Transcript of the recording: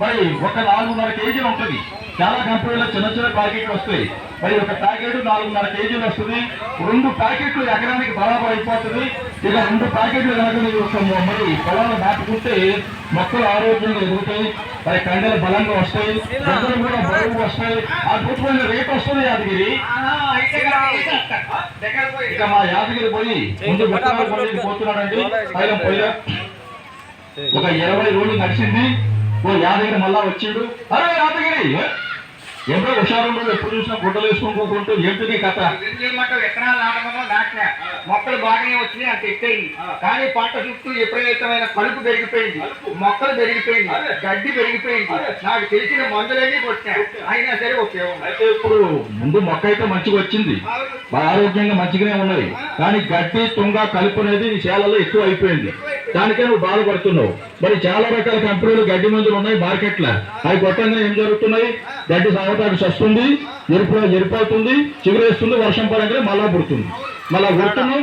మరి ఒక నాలుగున్నర కేజీలు ఉంటుంది. చాలా కంపెనీలో చిన్న చిన్న ప్యాకెట్లు వస్తాయి. మరి ఒక ప్యాకెట్ నాలుగున్నర కేజీలు వస్తుంది. రెండు ప్యాకెట్లు ఎకరానికి బరాబర్ అయిపోతుంది. ఇక రెండు ప్యాకెట్లు కనుక మీరు మరి పొలాలు నాటుకుంటే మొక్కలు ఆరోగ్యంగా ఎదుగుతాయి. మరి కండలు బలంగా వస్తాయి. గద్దలు కూడా బరువు వస్తాయి. అద్భుతమైన రేట్ వస్తుంది యాదగిరి. ఇక మా యాదగిరి పోయి ముందు విత్తనాలు పోతున్నాడండి. పైన పోయా ఒక ఇరవై రోజులు నడిచింది. ఓ యాదగిరి మళ్ళా వచ్చిండు. అరే యాదగిరి! ఎంతో హుషారు ఎప్పుడు చూసినా గుడ్డలు వేసుకోకుంటూ ఏంటి కథ? నాటినా మొక్కలు బాగానే వచ్చినాయి అంత ఎత్తైంది కానీ పంట చుట్టూ విపరీతమైన కలుపు పెరిగిపోయింది. మొక్కలు పెరిగిపోయింది. గడ్డి పెరిగిపోయింది. నాకు తెలిసిన మందులన్నీ కొట్టినా. అయినా సరే ఉపయోగం అయితే ఇప్పుడు ముందు మొక్క అయితే మంచిగా వచ్చింది. ఆరోగ్యంగా మంచిగానే ఉన్నది. కానీ గడ్డి తుంగ కలుపు అనేది చేలలో ఎక్కువ అయిపోయింది. దానికే నువ్వు బాధపడుతున్నావు. మరి చాలా రకాల కంపెనీలు గడ్డి మందులు ఉన్నాయి మార్కెట్లో. అవి కొట్టంగా ఏం జరుగుతున్నాయి? గడ్డి సాగటానికి వస్తుంది ఎరుపు ఎరుపు అవుతుంది చిగురేస్తుంది వర్షం పడంగానే మళ్ళా పుడుతుంది. మళ్ళా పుడుతున్నాం